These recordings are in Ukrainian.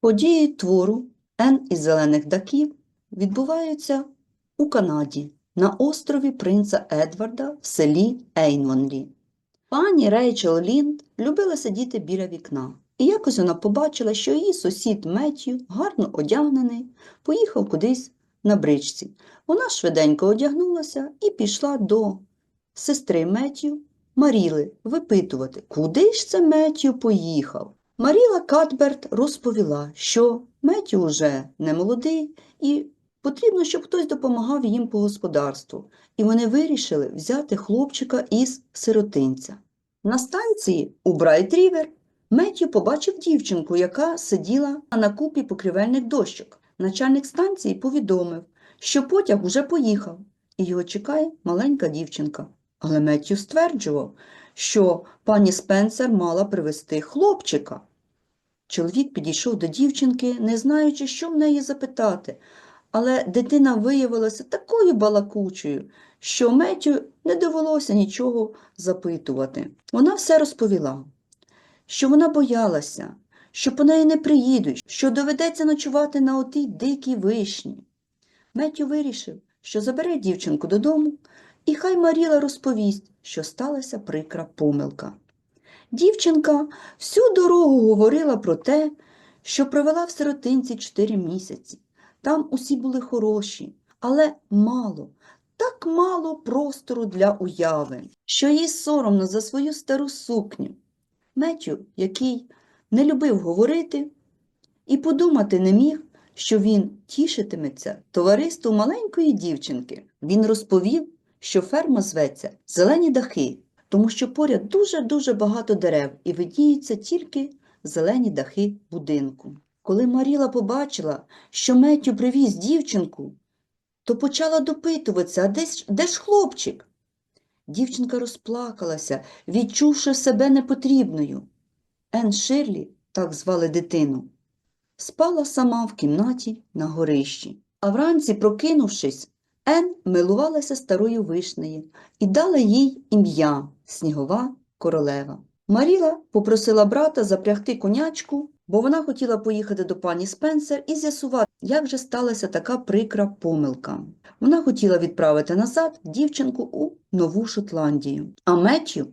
Події твору Ен із зелених даків відбуваються у Канаді на острові принца Едварда в селі Ейнвонлі. Пані Рейчел Лінд любила сидіти біля вікна, і якось вона побачила, що її сусід Меттью, гарно одягнений, поїхав кудись на бричці. Вона швиденько одягнулася і пішла до сестри Меттью Маріли випитувати, куди ж це Меттью поїхав. Маріла Катберт розповіла, що Меттю вже не молодий і потрібно, щоб хтось допомагав їм по господарству, і вони вирішили взяти хлопчика із сиротинця. На станції у Брайт-Рівер Меттю побачив дівчинку, яка сиділа на купі покрівельних дощок. Начальник станції повідомив, що потяг уже поїхав, і його чекає маленька дівчинка. Але Меттю стверджував, що пані Спенсер мала привезти хлопчика. Чоловік підійшов до дівчинки, не знаючи, що в неї запитати, але дитина виявилася такою балакучою, що Меттю не довелося нічого запитувати. Вона все розповіла, що вона боялася, що по неї не приїдуть, що доведеться ночувати на отій дикій вишні. Меттю вирішив, що забере дівчинку додому, і хай Маріла розповість, що сталася прикра помилка. Дівчинка всю дорогу говорила про те, що провела в сиротинці чотири місяці. Там усі були хороші, але мало, так мало простору для уяви, що їй соромно за свою стару сукню. Меттю, який не любив говорити, і подумати не міг, що він тішитиметься товариству маленької дівчинки. Він розповів, що ферма зветься Зелені дахи, тому що поряд дуже-дуже багато дерев і видніються тільки зелені дахи будинку. Коли Маріла побачила, що Меттю привіз дівчинку, то почала допитуватися, а де, ж- де ж хлопчик? Дівчинка розплакалася, відчувши себе непотрібною. Ен Ширлі, так звали дитину, спала сама в кімнаті на горищі. А вранці, прокинувшись, Ен милувалася старою вишнею і дала їй ім'я Снігова королева. Маріла попросила брата запрягти конячку, бо вона хотіла поїхати до пані Спенсер і з'ясувати, як же сталася така прикра помилка. Вона хотіла відправити назад дівчинку у Нову Шотландію, а Меттю,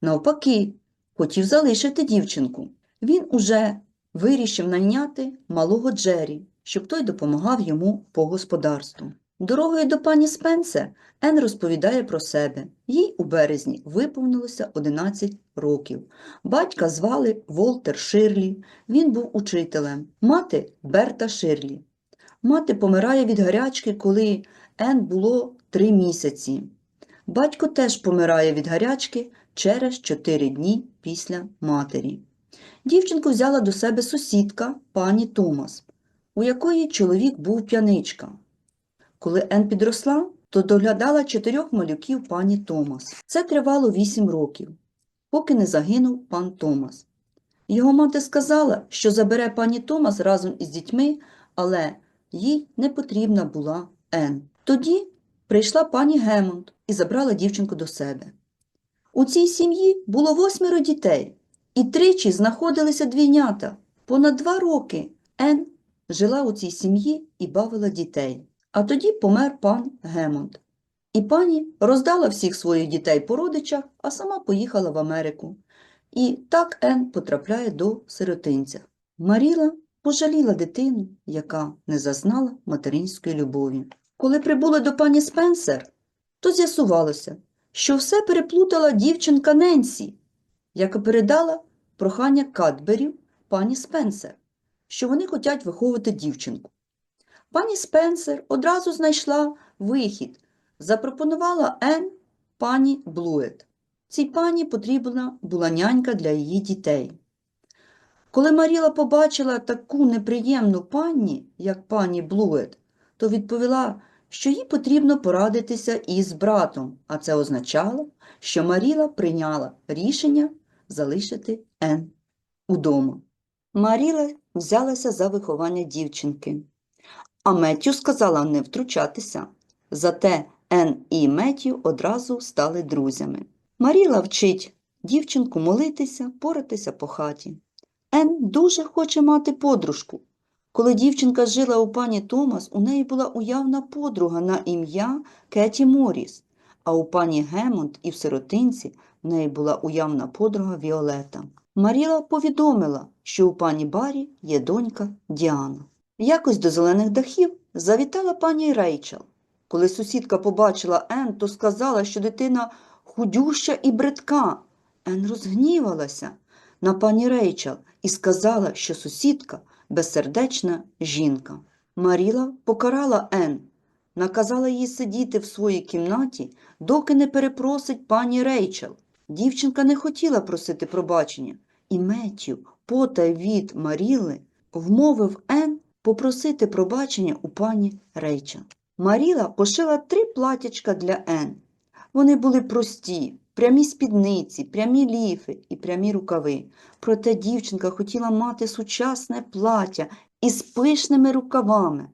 навпаки, хотів залишити дівчинку. Він уже вирішив найняти малого Джері, щоб той допомагав йому по господарству. Дорогою до пані Спенсер Ен розповідає про себе. Їй у березні виповнилося 11 років. Батька звали Волтер Ширлі, він був учителем, мати Берта Ширлі. Мати помирає від гарячки, коли Ен було три місяці. Батько теж помирає від гарячки через 4 дні після матері. Дівчинку взяла до себе сусідка пані Томас, у якої чоловік був п'яничка. Коли Ен підросла, то доглядала чотирьох малюків пані Томас. Це тривало вісім років, поки не загинув пан Томас. Його мати сказала, що забере пані Томас разом із дітьми, але їй не потрібна була Ен. Тоді прийшла пані Гемонд і забрала дівчинку до себе. У цій сім'ї було восьмеро дітей, і тричі знаходилися двійнята. Понад два роки Ен жила у цій сім'ї і бавила дітей. А тоді помер пан Гемонд. І пані роздала всіх своїх дітей по родичах, а сама поїхала в Америку. І так Ен потрапляє до сиротинця. Маріла пожаліла дитину, яка не зазнала материнської любові. Коли прибули до пані Спенсер, то з'ясувалося, що все переплутала дівчинка Ненсі, яка передала прохання Кадберів пані Спенсер, що вони хочуть виховувати дівчинку. Пані Спенсер одразу знайшла вихід, запропонувала Ен пані Блует. Цій пані потрібна була нянька для її дітей. Коли Маріла побачила таку неприємну пані, як пані Блует, то відповіла, що їй потрібно порадитися із братом, а це означало, що Маріла прийняла рішення залишити Ен удома. Маріла взялася за виховання дівчинки. А Меттю сказала не втручатися. Зате Ен і Меттю одразу стали друзями. Маріла вчить дівчинку молитися, поратися по хаті. Ен дуже хоче мати подружку. Коли дівчинка жила у пані Томас, у неї була уявна подруга на ім'я Кеті Моріс, а у пані Гемонт і в сиротинці в неї була уявна подруга Віолета. Маріла повідомила, що у пані Барі є донька Діана. Якось до зелених дахів завітала пані Рейчел. Коли сусідка побачила Ен, то сказала, що дитина худюща і бридка. Ен розгнівалася на пані Рейчел і сказала, що сусідка безсердечна жінка. Маріла покарала Ен, наказала їй сидіти в своїй кімнаті, доки не перепросить пані Рейчел. Дівчинка не хотіла просити пробачення, і Меттю, потай від Маріли, вмовив Ен попросити пробачення у пані Рейчел. Маріла пошила три платячка для Ен. Вони були прості, прямі спідниці, прямі ліфи і прямі рукави. Проте дівчинка хотіла мати сучасне плаття із пишними рукавами.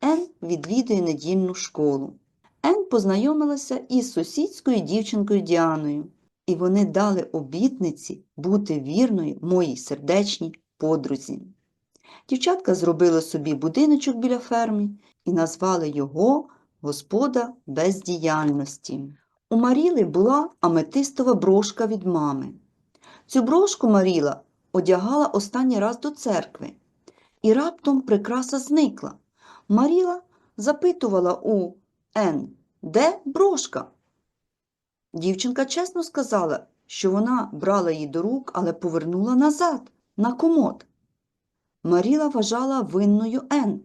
Ен відвідує недільну школу. Ен познайомилася із сусідською дівчинкою Діаною, і вони дали обітниці бути вірною моїй сердечній подрузі. Дівчатка зробили собі будиночок біля ферми і назвали його Господа бездіяльності. У Маріли була аметистова брошка від мами. Цю брошку Маріла одягала останній раз до церкви, і раптом прикраса зникла. Маріла запитувала у Ен, де брошка? Дівчинка чесно сказала, що вона брала її до рук, але повернула назад, на комод. Маріла вважала винною Ен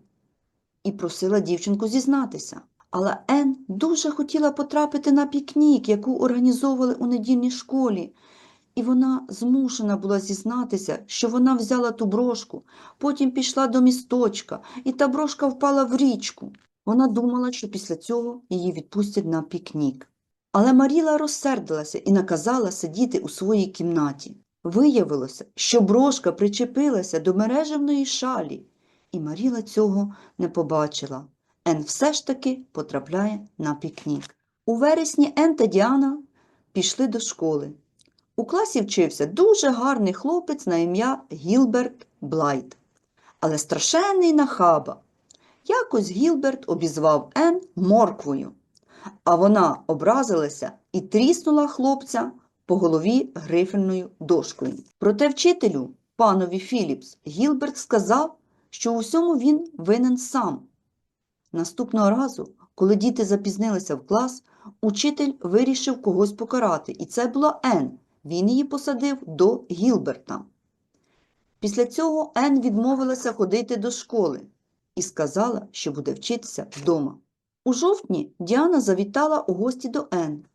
і просила дівчинку зізнатися. Але Ен дуже хотіла потрапити на пікнік, яку організовували у недільній школі, і вона змушена була зізнатися, що вона взяла ту брошку, потім пішла до місточка, і та брошка впала в річку. Вона думала, що після цього її відпустять на пікнік. Але Маріла розсердилася і наказала сидіти у своїй кімнаті. Виявилося, що брошка причепилася до мережевної шалі, і Маріла цього не побачила. Ен все ж таки потрапляє на пікнік. У вересні Ен та Діана пішли до школи. У класі вчився дуже гарний хлопець на ім'я Гілберт Блайт, але страшенний нахаба. Якось Гілберт обізвав Ен морквою, а вона образилася і тріснула хлопця по голові грифельною дошкою. Проте вчителю, панові Філіпс, Гілберт сказав, що у всьому він винен сам. Наступного разу, коли діти запізнилися в клас, учитель вирішив когось покарати, і це була Ен. Він її посадив до Гілберта. Після цього Ен відмовилася ходити до школи і сказала, що буде вчитися вдома. У жовтні Діана завітала у гості до Ен.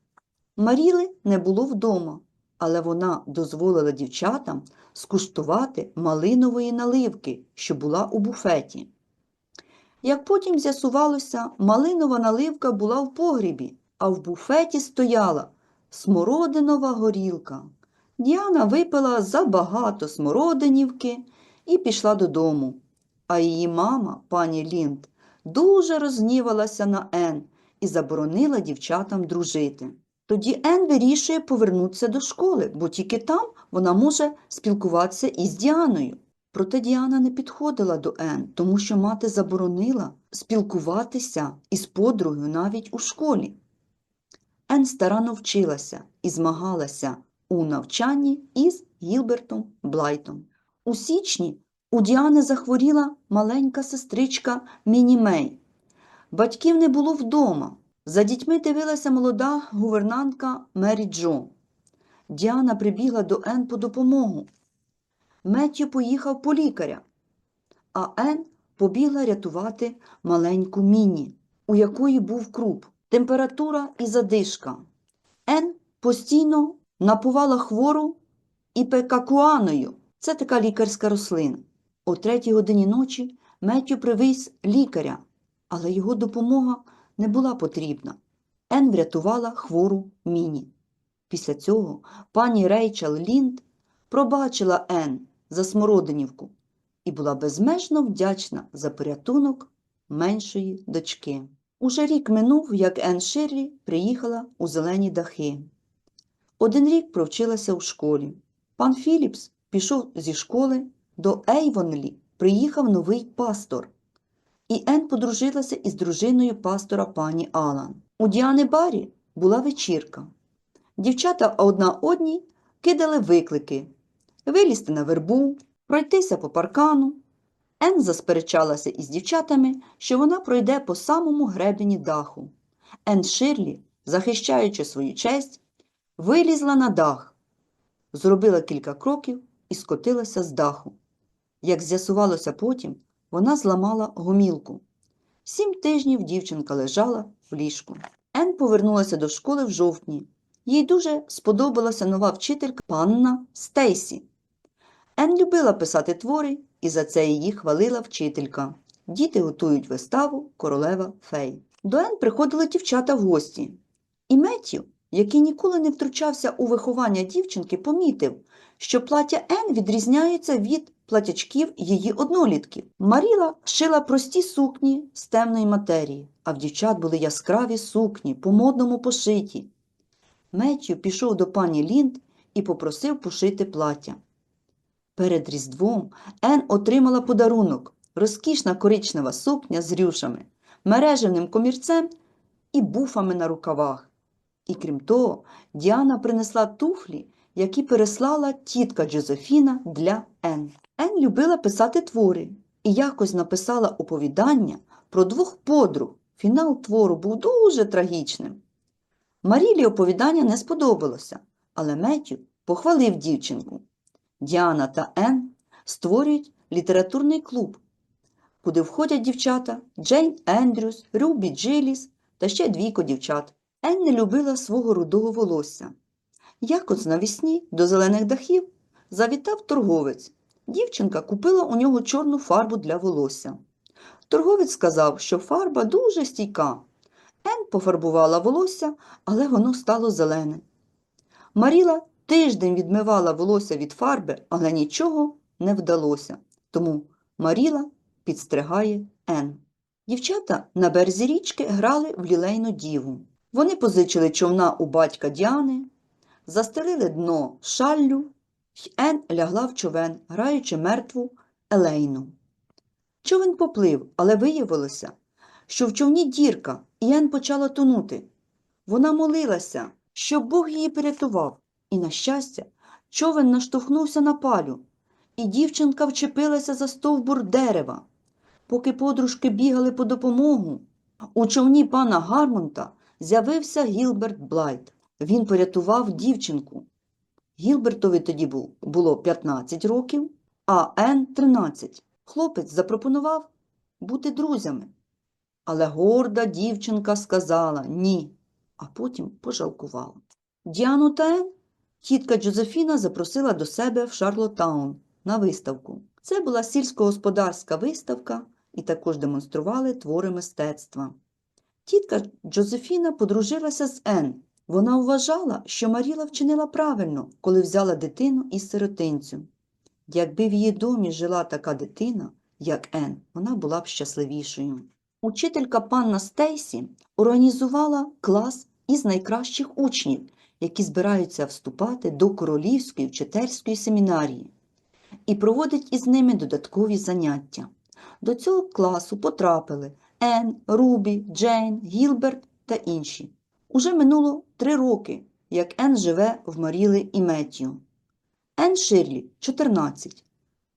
Маріли не було вдома, але вона дозволила дівчатам скуштувати малинової наливки, що була у буфеті. Як потім з'ясувалося, малинова наливка була в погрібі, а в буфеті стояла смородинова горілка. Діана випила забагато смородинівки і пішла додому. А її мама, пані Лінд, дуже рознівалася на Ен і заборонила дівчатам дружити. Тоді Ен вирішує повернутися до школи, бо тільки там вона може спілкуватися із Діаною. Проте Діана не підходила до Ен, тому що мати заборонила спілкуватися із подругою навіть у школі. Ен старанно вчилася і змагалася у навчанні із Гілбертом Блайтом. У січні у Діани захворіла маленька сестричка Міні Мей. Батьків не було вдома. За дітьми дивилася молода гувернантка Мері Джо. Діана прибігла до Ен по допомогу. Меттю поїхав по лікаря, а Ен побігла рятувати маленьку Міні, у якої був круп, температура і задишка. Ен постійно напувала хвору іпекакуаною. Це така лікарська рослина. О третій годині ночі Меттю привіз лікаря, але його допомога не була потрібна. Ен врятувала хвору Міні. Після цього пані Рейчел Лінд пробачила Ен за Смородинівку і була безмежно вдячна за порятунок меншої дочки. Уже рік минув, як Ен Ширлі приїхала у зелені дахи. Один рік провчилася у школі. Пан Філіпс пішов зі школи, до Ейвонлі приїхав новий пастор, і Ен подружилася із дружиною пастора пані Алан. У Діани Барі була вечірка. Дівчата одна одній кидали виклики вилізти на вербу, пройтися по паркану. Ен засперечалася із дівчатами, що вона пройде по самому гребені даху. Ен Ширлі, захищаючи свою честь, вилізла на дах, зробила кілька кроків і скотилася з даху. Як з'ясувалося потім, вона зламала гомілку. Сім тижнів дівчинка лежала в ліжку. Ен повернулася до школи в жовтні. Їй дуже сподобалася нова вчителька панна Стейсі. Ен любила писати твори, і за це її хвалила вчителька. Діти готують виставу Королева фей. До Ен приходили дівчата в гості. І Меттю, який ніколи не втручався у виховання дівчинки, помітив, що плаття Ен відрізняється від платячків її однолітків. Маріла шила прості сукні з темної матерії, а в дівчат були яскраві сукні, по-модному пошиті. Меттю пішов до пані Лінд і попросив пошити плаття. Перед Різдвом Ен отримала подарунок розкішна коричнева сукня з рюшами, мережевним комірцем і буфами на рукавах. І крім того, Діана принесла туфлі, які переслала тітка Джозефіна для Ен. Ен любила писати твори і якось написала оповідання про двох подруг. Фінал твору був дуже трагічним. Марілі оповідання не сподобалося, але Меттю похвалив дівчинку. Діана та Ен створюють літературний клуб, куди входять дівчата Джейн Ендрюс, Рубі Джиліс та ще двійко дівчат. Ен не любила свого рудого волосся. Якось навісні до зелених дахів завітав торговець. Дівчинка купила у нього чорну фарбу для волосся. Торговець сказав, що фарба дуже стійка. Ен пофарбувала волосся, але воно стало зелене. Маріла тиждень відмивала волосся від фарби, але нічого не вдалося. Тому Маріла підстригає Ен. Дівчата на березі річки грали в лілейну діву. Вони позичили човна у батька Діани, застелили дно шаллю, й Ен лягла в човен, граючи мертву Елейну. Човен поплив, але виявилося, що в човні дірка, і Ен почала тонути. Вона молилася, щоб Бог її порятував, і, на щастя, човен наштовхнувся на палю, і дівчинка вчепилася за стовбур дерева. Поки подружки бігали по допомогу, у човні пана Гармонта з'явився Гілберт Блайт. Він порятував дівчинку. Гілбертові тоді було 15 років, а Ен 13. Хлопець запропонував бути друзями. Але горда дівчинка сказала ні, а потім пожалкувала. Діану та Ен тітка Джозефіна запросила до себе в Шарлоттаун на виставку. Це була сільськогосподарська виставка і також демонстрували твори мистецтва. Тітка Джозефіна подружилася з Ен. Вона вважала, що Маріла вчинила правильно, коли взяла дитину із сиротинцю. Якби в її домі жила така дитина, як Ен, вона була б щасливішою. Учителька панна Стейсі організувала клас із найкращих учнів, які збираються вступати до Королівської вчительської семінарії, і проводить із ними додаткові заняття. До цього класу потрапили Ен, Рубі, Джейн, Гілберт та інші. Уже минуло три роки, як Ен живе в Маріли і Меттю. Ен Ширлі 14.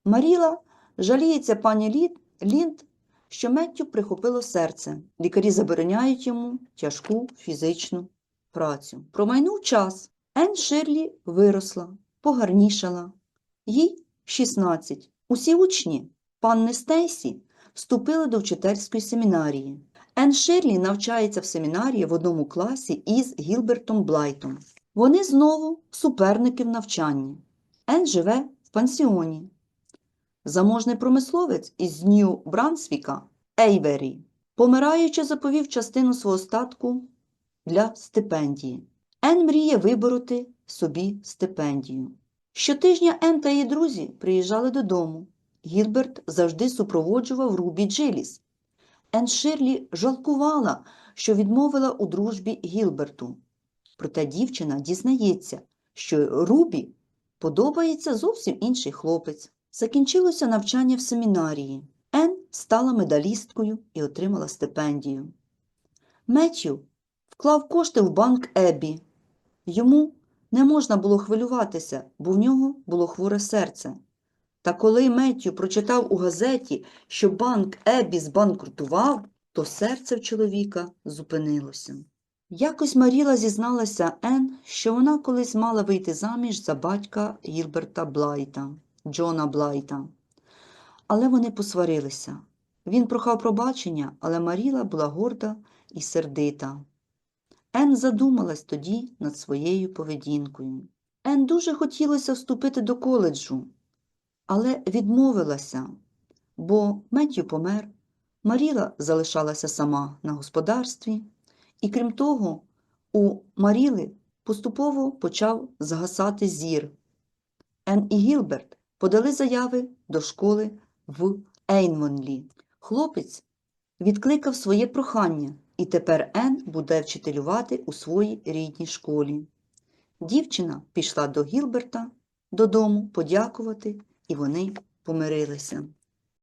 Маріла жаліється пані Лінд, що Меттю прихопило серце. Лікарі забороняють йому тяжку фізичну працю. Промайнув час. Ен Ширлі виросла, погарнішала. Їй 16. Усі учні панни Стейсі вступили до вчительської семінарії. Ен Ширлі навчається в семінарії в одному класі із Гілбертом Блайтом. Вони знову суперники в навчанні. Ен живе в пансіоні. Заможний промисловець із Нью Брансвіка Ейвері, помираючи, заповів частину свого статку для стипендії. Ен мріє вибороти собі стипендію. Щотижня Ен та її друзі приїжджали додому. Гілберт завжди супроводжував Рубі Джиліс. Ен Ширлі жалкувала, що відмовила у дружбі Гілберту. Проте дівчина дізнається, що Рубі подобається зовсім інший хлопець. Закінчилося навчання в семінарії. Ен стала медалісткою і отримала стипендію. Меттью вклав кошти в банк Еббі. Йому не можна було хвилюватися, бо в нього було хворе серце. Та коли Меттью прочитав у газеті, що банк Еббі збанкрутував, то серце в чоловіка зупинилося. Якось Маріла зізналася Ен, що вона колись мала вийти заміж за батька Гілберта Блайта, Джона Блайта. Але вони посварилися. Він прохав пробачення, але Маріла була горда і сердита. Ен задумалась тоді над своєю поведінкою. Ен дуже хотілося вступити до коледжу, але відмовилася, бо Меттю помер, Маріла залишалася сама на господарстві, і крім того, у Маріли поступово почав згасати зір. Ен і Гілберт подали заяви до школи в Ейнвонлі. Хлопець відкликав своє прохання, і тепер Ен буде вчителювати у своїй рідній школі. Дівчина пішла до Гілберта додому подякувати, і вони помирилися.